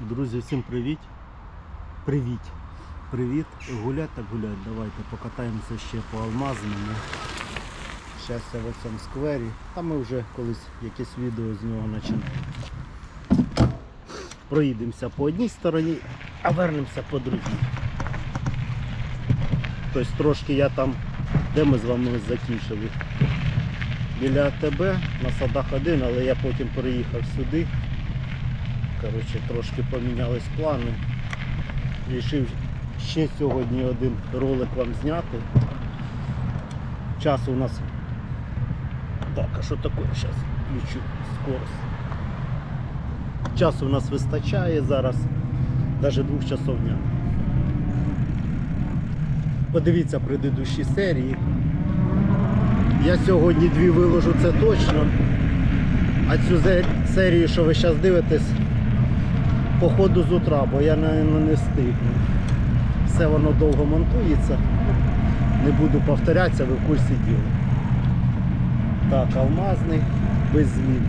Друзі, всім привіт. Привіт. Привіт. Гулять так гулять. Давайте покатаємося ще по алмазному. Щастя в цьому сквері. Та ми вже колись якесь відео з нього починали. Проїдемося по одній стороні, а вернемося по другій. Тобто трошки я там, де ми з вами закінчили? Біля АТБ на садах один, але я потім переїхав сюди. Коротше, трошки помінялись плани. Рішив ще сьогодні один ролик вам зняти. Часу у нас... Так, а що таке? Зараз включу скорость. Часу у нас вистачає зараз, навіть двох часов дня. Подивіться предыдущі серії. Я сьогодні дві виложу, це точно. А цю серію, що ви зараз дивитесь, по ходу з утра, бо я не, не встигну. Все воно довго монтується. Не буду повторятися, ви в курсі діла. Так, алмазний, без змін.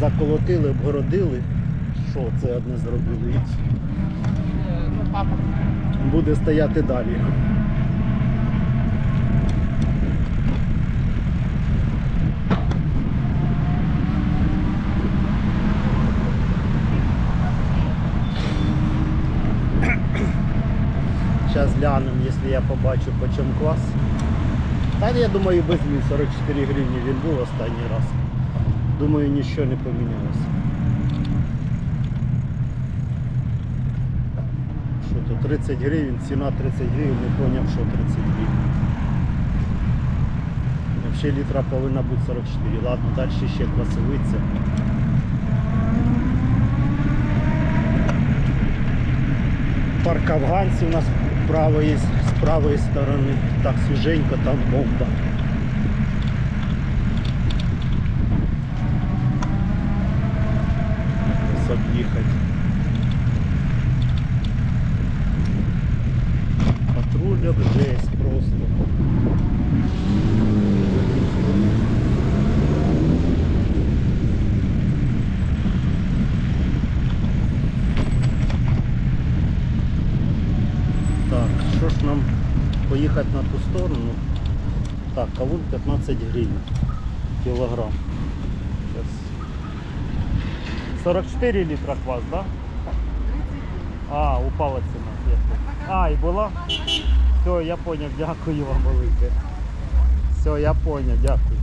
Заколотили, обгородили. Що це одне зробили? І Ну. Буде стояти далі. Зараз глянемо, якщо я побачу по чому клас. Та я думаю без змін 44 гривні він був останній раз. Думаю, нічого не помінялося. Що то 30 гривень, ціна 30 гривень, не поняв, що 30 гривень. Взагалі літра повинна бути 44. Ладно, далі ще класовиця. Парк афганців у нас правої, з правої сторони. Так свіженько, там бомба. Ось об'їхати. Патрулях жесть просто. Так, що ж нам поїхати на ту сторону? Так, кавун 15 гривень кілограм. Щас. 44 літра квас? Да? А, упала ціна. А, і була? Все, я поняв, дякую вам велике. Все, я поняв, дякую.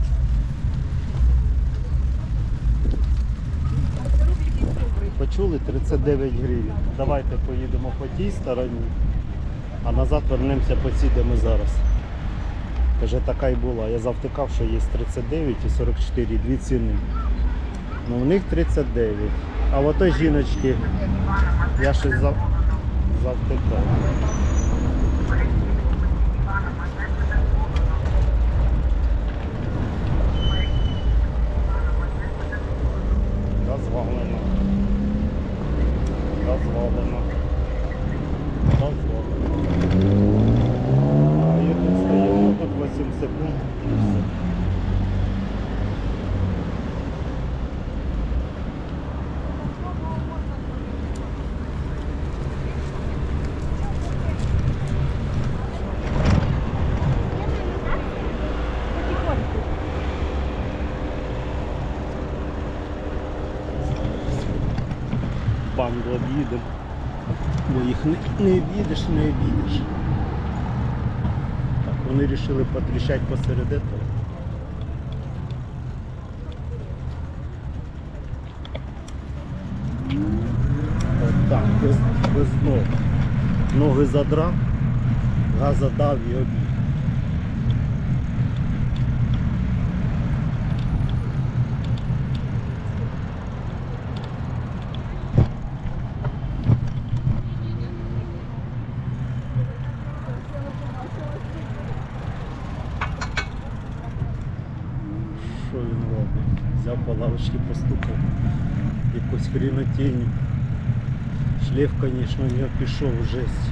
Почули 39 гривень. Давайте поїдемо по тій стороні, а назад вернемося по цій, зараз. Каже, така й була. Я завтикав, що є 39 і 44, дві ціни. Ну в них 39. А в отой жіночки я щось зав... завтикав. Дозволено. Дозволено. А я тут стою, тут 8 секунд. і все. банду об'їдемо. Бо їх не, не об'їдеш, не об'їдеш. Так, вони вирішили потріщати посеред этого. От так, без, без ног. Ноги задрав, газ задав і об'їхав. Взяв по лавочці, постукав. Якусь хрінотінню. Шлейф, звісно, у нього пішов жесть.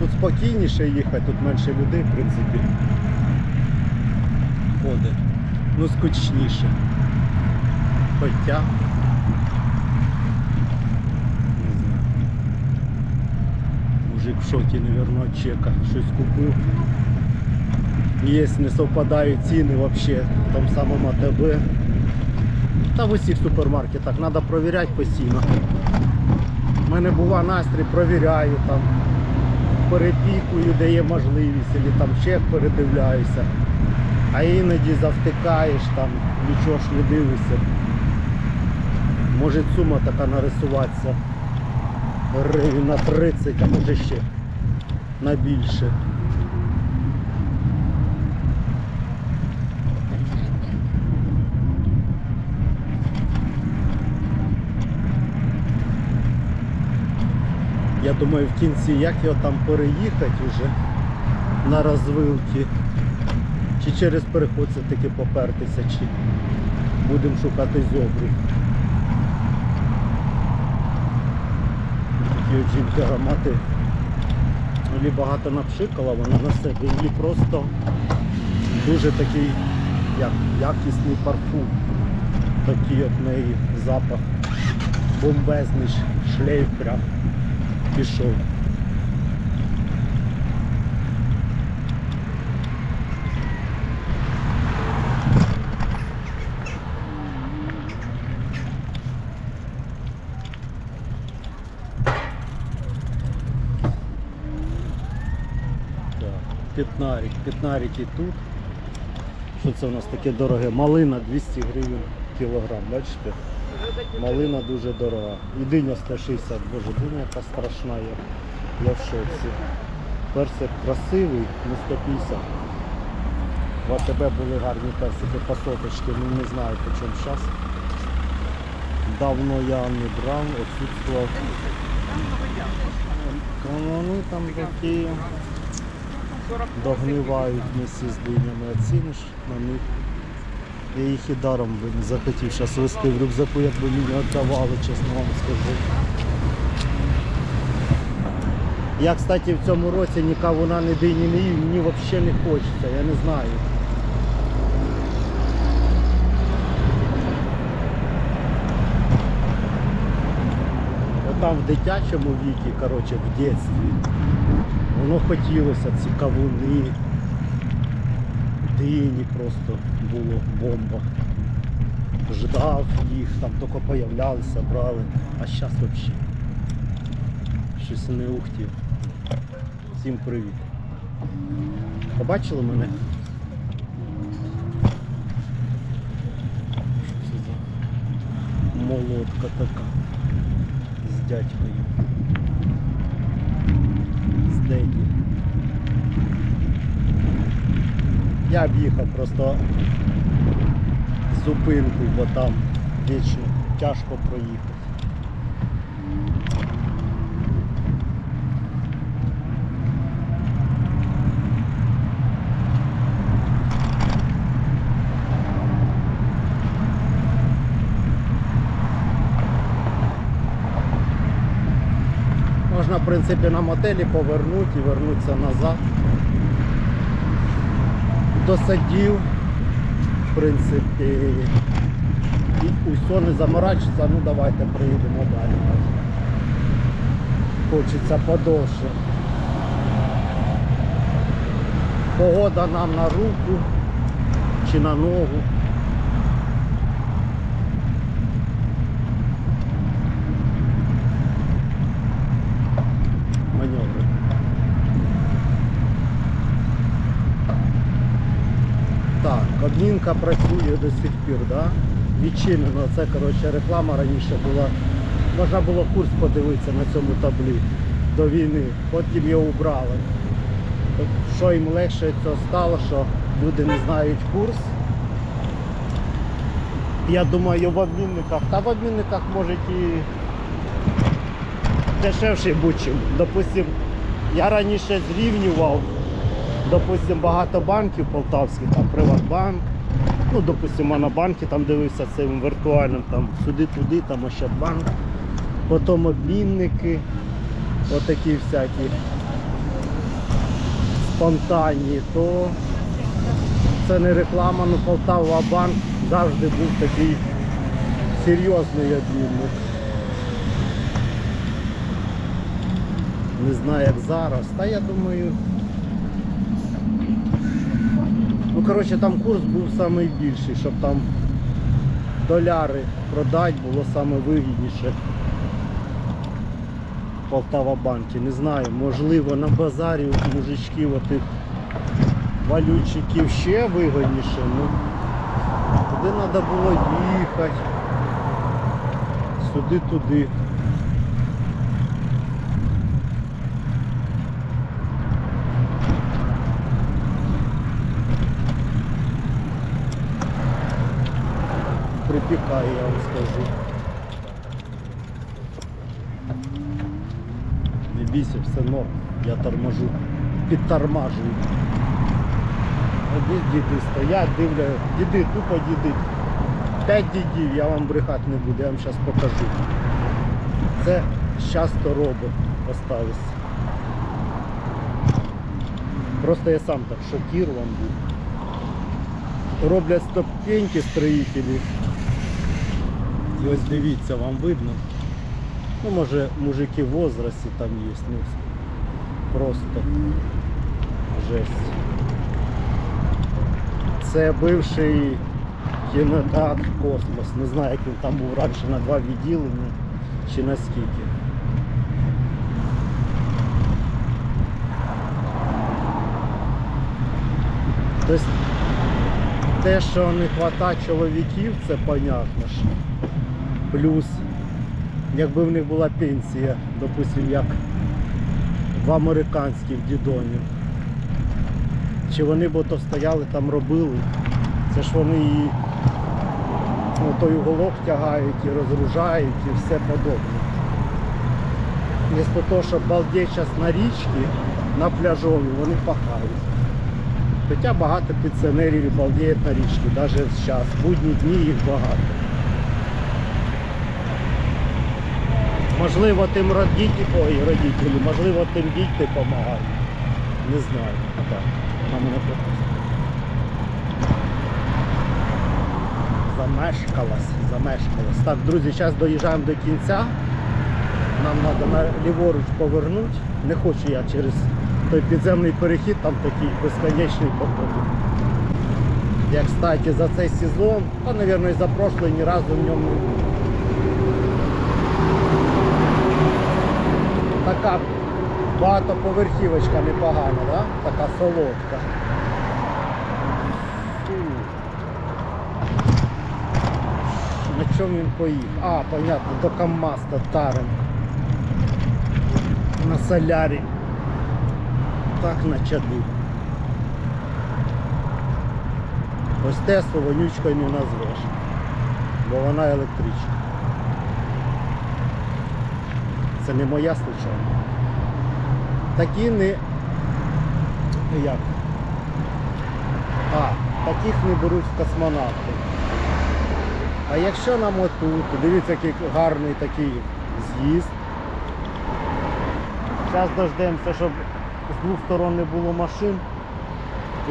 Тут спокійніше їхати, тут менше людей, в принципі. Ходить. Ну скучніше. Хоча. в шокі, мабуть, від чека. Щось купив. Є, не совпадають ціни взагалі в тому самому АТБ. Та в усіх супермаркетах треба перевіряти постійно. У мене бува настрій, провіряю там, перепікую, де є можливість, або там чек передивляюся. А іноді завтикаєш, там нічого ж не дивишся. Може сума така нарисуватися гривень на 30, а може ще на більше. Я думаю, в кінці як його там переїхати вже на розвилки. Чи через переход все таки попертися, чи будемо шукати зобрі. Такі от жінки аромати. Лі багато напшикала вона на себе, її просто дуже такий як, якісний парфум. Такий от неї запах. Бомбезний шлейф прям пішов. Так, Пітнарик, пітнарик і тут. Що це у нас таке дороге? Малина 200 гривень кілограм, бачите? Малина дуже дорога. І диня 160, боже, диня яка страшна, я, я в шоці. Персик красивий, не 150. В АТБ були гарні персики посоточки, ну не знаю по чому зараз. Давно я не брав, отсутствував. Вони там такі догнивають місці з динями, оціниш на них. Я їх і даром би не захотів зараз вести в рюкзаку, якби мені віддавали, чесно вам скажу. Я, кстати, в цьому році ні кавуна, ні дині не їв, мені взагалі не хочеться, я не знаю. Отам в дитячому віці, коротше, в дитинстві, воно хотілося ці кавуни, дині просто було бомба. Ждав їх, там тільки появлялися, брали, а зараз взагалі щось не ухтів. Всім привіт. Побачили мене? Що це за молотка така з дядькою. Деді. Я б їхав просто зупинку, бо там вічно тяжко проїхати. Можна, в принципі, на мотелі повернути і вернутися назад. До садів, в принципі, і усе не заморачиться, ну давайте приїдемо далі. Хочеться подовше. Погода нам на руку чи на ногу. Так, обмінка працює до сих пір, да? відчинено. Це коротше, реклама раніше була. Можна було курс подивитися на цьому таблі до війни, потім його убрали. Що їм легше це стало, що люди не знають курс. Я думаю, в обмінниках, та в обмінниках може і дешевший бути. Допустим, я раніше зрівнював, допустим, багато банків полтавських, там Приватбанк, ну, допустим, Монобанки там дивився цим віртуальним, там сюди-туди, там Ощадбанк, потім обмінники, отакі всякі. фонтані, то це не реклама, але Полтава банк завжди був такий серйозний обмінник. Не знаю як зараз. Та я думаю. Ну коротше там курс був найбільший, щоб там доляри продати було саме вигідніше. в Полтава банки. Не знаю, можливо на базарі у мужичків отих валютчиків ще вигідніше, ну туди треба було їхати. Сюди туди. Я вам скажу. Не бійся, все норм. Я торможу. Підтормажую. Одні діди стоять, дивля, діди, тупо діди. П'ять дідів, я вам брехати не буду, я вам зараз покажу. Це часто робот оставився. Просто я сам так шокирован був. Роблять ступеньки строїтелі. І ось дивіться, вам видно. Ну, може, мужики в возрасті там є, ну, просто жесть. Це бивший кінотеатр Космос. Не знаю, як він там був раніше на два відділення чи на скільки. Тобто те, що не вистачає чоловіків, це понятно ж. Плюс, якби в них була пенсія, допустим, як в американських дідонів. Чи вони б ото стояли там робили. Це ж вони і ну, той уголок тягають, і розгружають, і все подобне. Вместо того, щоб балдеть зараз на річці, на пляжові, вони пахають. Хоча багато пенсіонерів балдіють на річці, навіть зараз. Будні дні їх багато. Можливо, тим родителі, ой, родителі, можливо, тим діти допомагають. Не знаю. Мене пропустила. Замешкалась, замешкалась. Так, друзі, зараз доїжджаємо до кінця. Нам треба на ліворуч повернути. Не хочу я через той підземний перехід, там такий безконечний походу. Я, кстати, за цей сезон, а, мабуть, за прошлий ні разу в ньому не був. Така багатоповерхівочка непогана, да? така солодка. На чому він поїхав? А, понятно, до КамАЗ татарин. На солярі. Так начаду. Ось Теслу вонючкою не назвеш, бо вона електрична. Це не моя случайно. Такі не. Як? А, таких не беруть в космонавти. А якщо на моту, то дивіться, який гарний такий з'їзд. Зараз дождемося, щоб з двох сторон не було машин.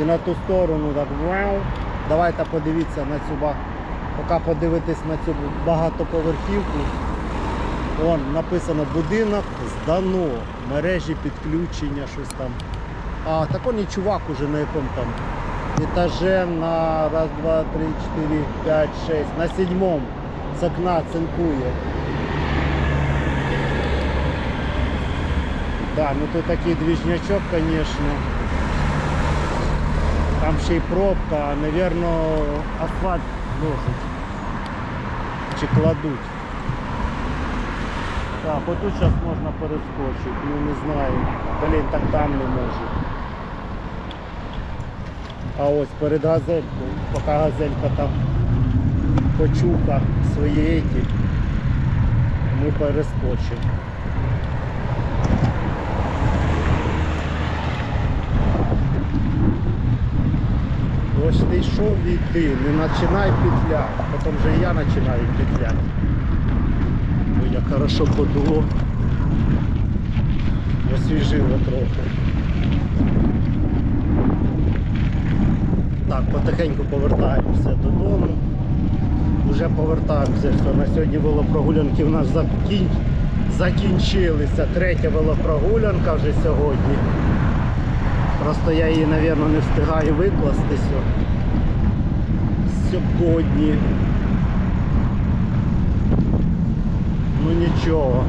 І на ту сторону так вау. Давайте подивіться на цю поки подивитись на цю багатоповерхівку. Вон написано будинок здано, мережі підключення, щось там. А так он і чувак уже на якому там етажем на раз, два, три, чотири, п'ять, шесть, на седьмому з окна цинкує. Да, ну тут такий двіжнячок, конечно. Там ще й пробка, наверно, асфальт ложать. Чи кладуть. Так, отут зараз можна перескочити, ну не знаю. Блін, так там не можу. А ось перед газелькою, поки газелька там почуха свої еті, ми перескочимо. Ось ти йшов іти, не починай петляти, потім вже я починаю петляти. Хорошо подуло. Освіжило трохи. Так, потихеньку повертаємося додому. Вже повертаємося. Все. На сьогодні велопрогулянки в нас закін... закінчилися. Третя велопрогулянка вже сьогодні. Просто я її, мабуть, не встигаю викласти сьо- сьогодні. Ну нічого.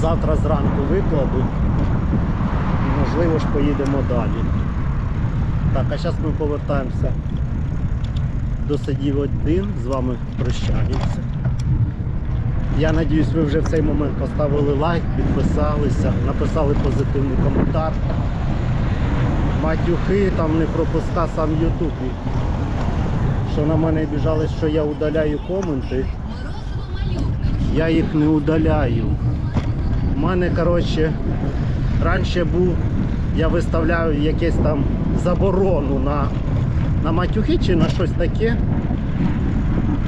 Завтра зранку викладу. Можливо ж поїдемо далі. Так, а зараз ми повертаємося до садів один, з вами прощаємося. Я надіюсь, ви вже в цей момент поставили лайк, підписалися, написали позитивний коментар. Матюхи там не пропуска сам Ютуб. Що на мене біжали, що я удаляю коменти. Я їх не удаляю. У мене, коротше, раніше був, я виставляю якесь там заборону на, на матюхи чи на щось таке,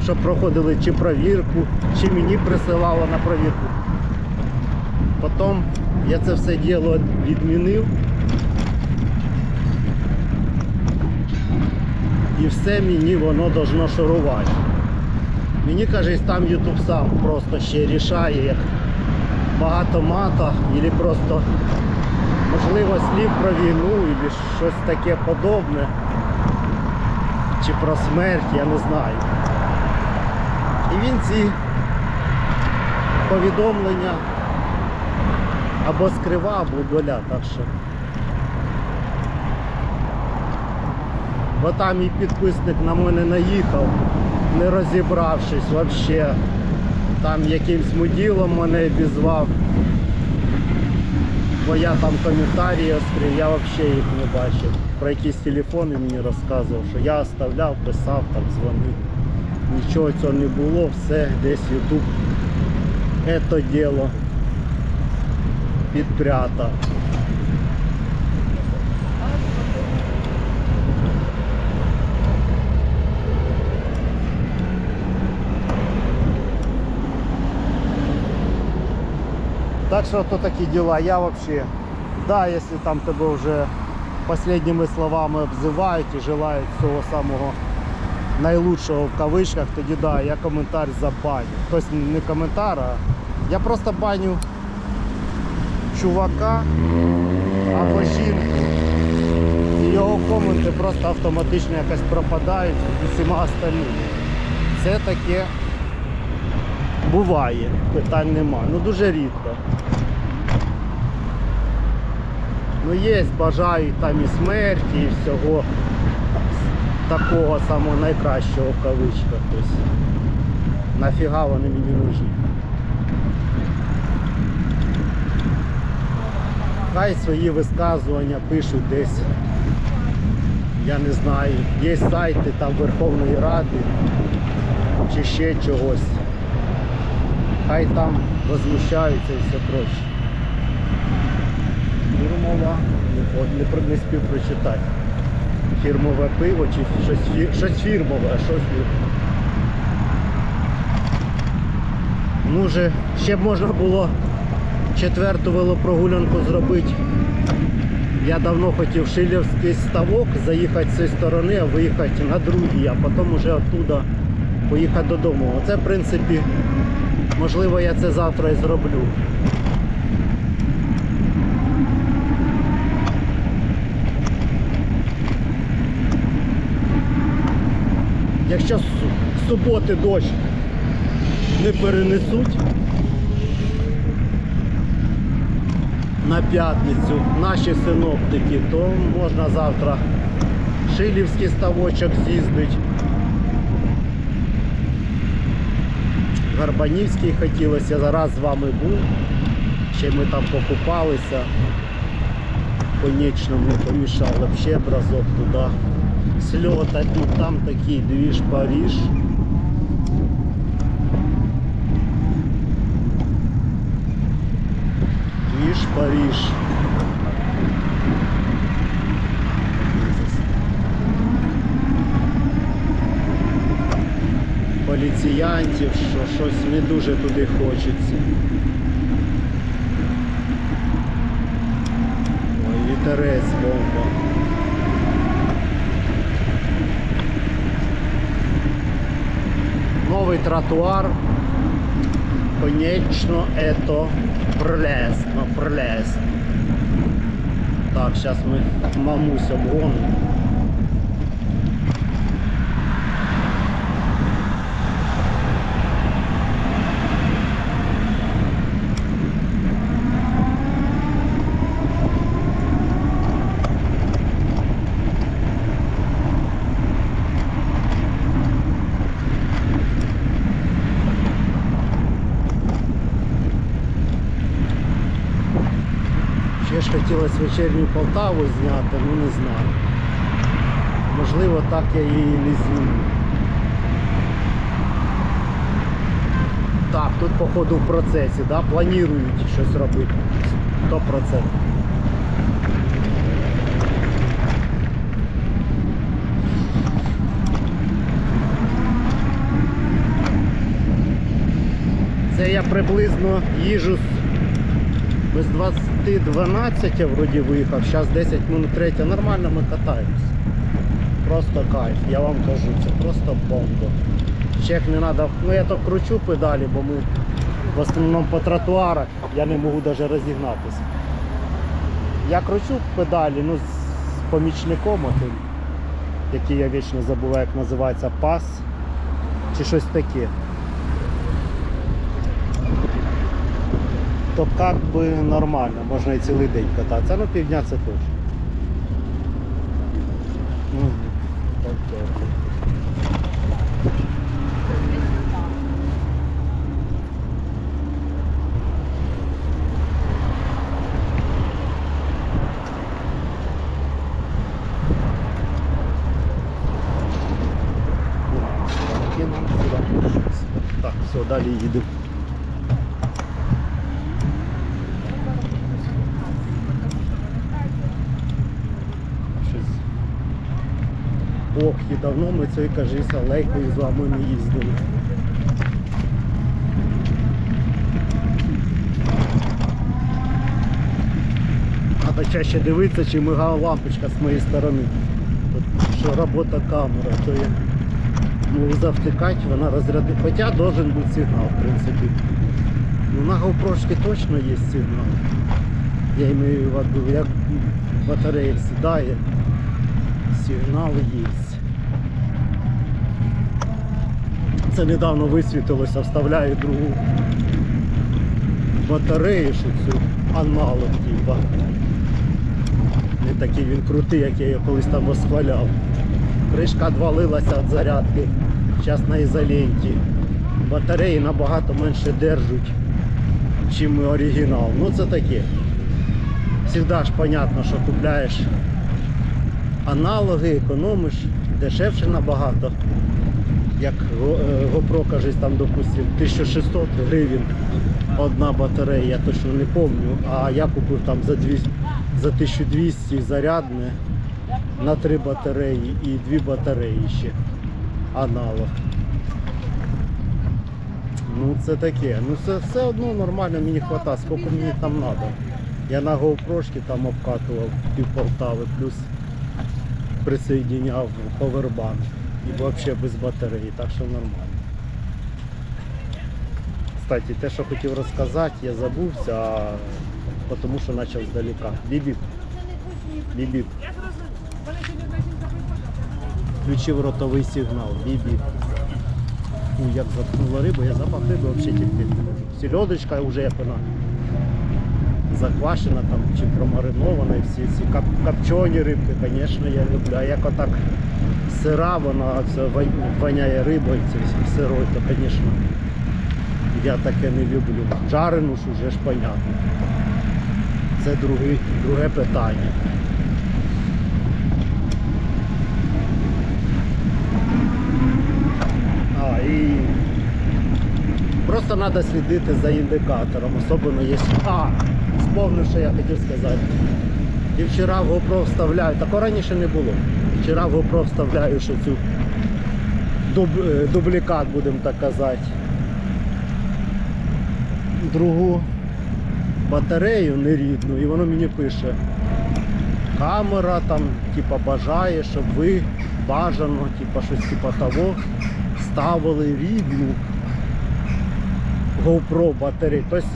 щоб проходили чи провірку, чи мені присилало на провірку. Потім я це все діло відмінив. І все мені воно должно шарувати. Мені кажуть, там YouTube сам просто ще рішає, як багато мата, або просто можливо слів про війну, або щось таке подобне, чи про смерть, я не знаю. І він ці повідомлення або скрива, або удаля, так що. Бо там і підписник на мене наїхав, не розібравшись взагалі. Там якимсь муділом мене обізвав. Бо я там коментарі оскрив, я взагалі їх не бачив. Про якісь телефони мені розказував, що я оставляв, писав, там дзвонив. Нічого цього не було, все десь Ютуб це діло підпрятав. Так что то такие дела. Я вообще, да, если там тебе уже последними словами обзивають і желають всього самого найлучшого в кавичках, тоді да, я коментар забаню. Тобто не коментар, а я просто баню чувака або жінку. І його коменти просто автоматично якось пропадають з усіма остальними. Це таке буває, питань нема. Ну дуже рідко. Ну є, бажають там і смерті, і всього такого самого найкращого в кавичках. Тобто, нафіга вони мені нужні. Хай свої висказування пишуть десь. Я не знаю, є сайти там Верховної Ради чи ще чогось. Хай там возмущаються і все проще. Фірмова, не, не, спів прочитати. Фірмове пиво чи щось, щось фірмове, а що фірмове. Ну вже ще б можна було четверту велопрогулянку зробити. Я давно хотів Шилівський ставок заїхати з цієї сторони, а виїхати на другий, а потім вже оттуда поїхати додому. Оце в принципі, можливо я це завтра і зроблю. Якщо з суботи дощ не перенесуть на п'ятницю наші синоптики, то можна завтра Шилівський ставочок з'їздить. Гарбанівський хотілося, зараз з вами був. Ще ми там покупалися. Конечно, не помішало б ще б туди сльотати. Ну там такий двіж Париж. Двіж Париж. Поліціянтів, що щось не дуже туди хочеться. Ой, вітерець бомба. Новий тротуар. Конечно, это прелестно, прелестно. Так, сейчас мы мамусь обгоним. Ще ж хотілося вечірню Полтаву зняти, ну не знаю. Можливо, так я її не зніму. Так, тут походу в процесі, да? планують щось робити. 100%. Це я приблизно їжу з без 20-12 я вроді виїхав, зараз 10 минут 3 нормально ми катаємось. Просто кайф, я вам кажу, це просто бомба. Чек не треба, ну я то кручу педалі, бо ми в основному по тротуарах, я не можу навіть розігнатися. Я кручу педалі, ну з помічником отим, який я вічно забуваю, як називається пас чи щось таке. То как би нормально, можна і цілий день кататися. Ну півдня це точно. Сюди. Так, все, далі їдемо. Щось. Ох, і давно ми цією кажись, алейкою з вами не їздили. Треба чаще дивитися, чи мигала лампочка з моєї сторони. От, що робота камери, то я можу завтикати, вона розрядить. Хоча должен бути сигнал, в принципі. Ну, на GoPro точно є сигнал. Я имею в виду, як батарея сідає, сигнал є. Це недавно висвітилося, вставляю другу батарею, що цю аналог, типа. Не такий він крутий, як я його колись там восхваляв. Кришка відвалилася від зарядки, зараз на ізоленті. Батареї набагато менше держать, чим оригінал. Ну це таке. Всегда ж понятно, що купляєш аналоги, економиш, дешевше набагато. Як е, GoPro, кажись, там, допустим, 1600 гривень одна батарея, я точно не пам'ятаю, а я купив там за 200, за 1200 зарядне на три батареї і дві батареї ще аналог. Ну це таке. Ну це все одно нормально мені вистачає, скільки мені там треба. Я на GoPro там обкатував пів Полтави, плюс присоединяв повербанк. І взагалі без батареї, так що нормально. Кстати, те, що хотів розказати, я забувся, тому що почав здалека. Бібіп. Бібіп. Включив ротовий сигнал. Бібіп. Як заткнула рибу, я запах риби взагалі можу. Сільодочка вже як вона заквашена там чи промаринована, і всі ці кап копчені рибки, звісно, я люблю. А як отак сира, вона воняє рибою, сирою, то, звісно, я таке не люблю. Жарену ж уже ж понятно. Це другий, друге питання. Просто треба слідити за індикатором, особливо є. А, сповнив, що я хотів сказати. І вчора в GoPro вставляю, такого раніше не було. Вчора в GoPro вставляю що цю дуб, е, дублікат, будемо так казати. Другу батарею нерідну, і воно мені пише. Камера там, типа, бажає, щоб ви бажано, типа щось типа того, поставили рідну GoPro батарею. Тобто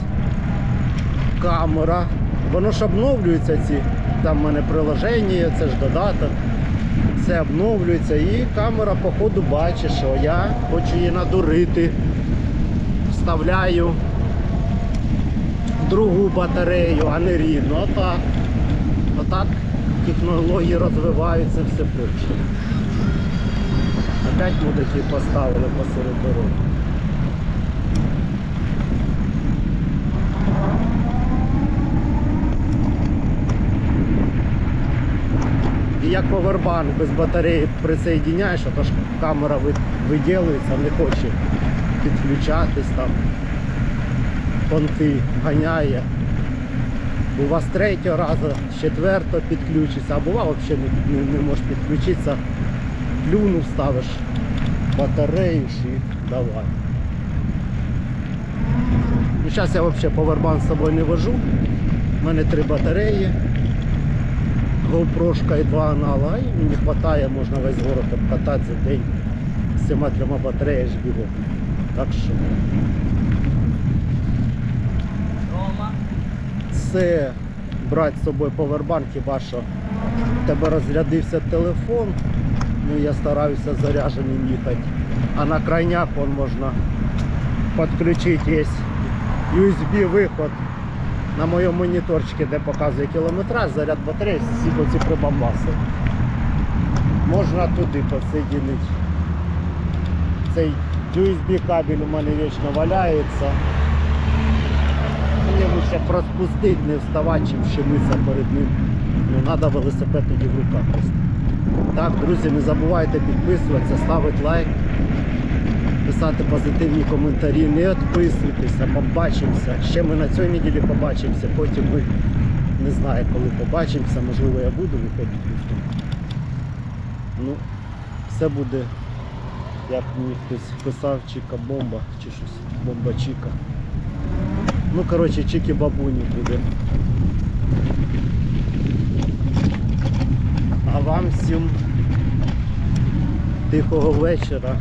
камера. Воно ж обновлюється ці. Там в мене приложення, це ж додаток. Все обновлюється і камера по ходу бачить, що я хочу її надурити. Вставляю другу батарею, а не рідну. Отак. Отак технології розвиваються все швидше. Опять мудаки поставили посеред дороги. Як повербанк без батареї присоединяєш, а то ж камера ви- виділюється, не хоче підключатись там. Понти ганяє. Бува з третього разу, з четвертого підключиться, а бува взагалі не, не, не можеш підключитися. Плюнув, ставиш батарею і давай. Ну, зараз я взагалі повербанк з собою не вожу. У мене три батареї. GoPro і два анала, і мені вистачає, можна весь город обкатати за день з цими трьома батареями ж бігом. Так що. Це брати з собою повербанк, хіба що в тебе розрядився телефон, ну я стараюся зарядженим їхати. А на крайняк вон можна підключити є. USB виход на моєму моніторчику, де показує кілометраж, заряд батареї, всі ці прибамбаси. Можна туди підсоединити. Цей USB кабель у мене вічно валяється. Мені лише розпустити, не вставати, чим щемитися перед ним. Ну, треба велосипед тоді в руках. Так, друзі, не забувайте підписуватися, ставити лайк, писати позитивні коментарі, не відписуйтеся, побачимося. Ще ми на цій неділі побачимося, потім ми не знаю, коли побачимося, можливо я буду виходити вівторок. Ну, все буде, як мені хтось писав, чіка бомба чи щось, бомба чіка. Ну, коротше, чики бабуні буде. А вам всім тихого вечора.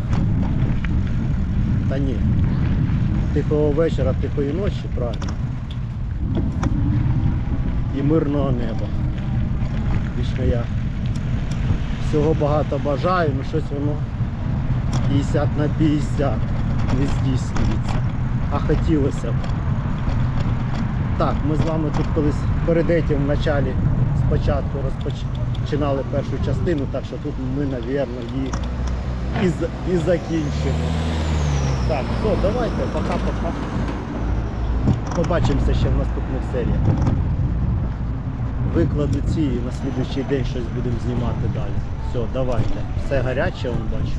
Та ні. Тихого вечора, тихої ночі, правильно. І мирного неба. Вічно я всього багато бажаю, але щось воно 50 на 50 не здійснюється. А хотілося б. Так, ми з вами тут колись перед этим в началі спочатку розпочинали першу частину, так що тут ми, напевно, її і, і закінчимо. Так, все, давайте, пока-пока. Побачимося ще в наступних серіях. Викладу ці і на слідуючий день щось будемо знімати далі. Все, давайте. Все гаряче, он бачу.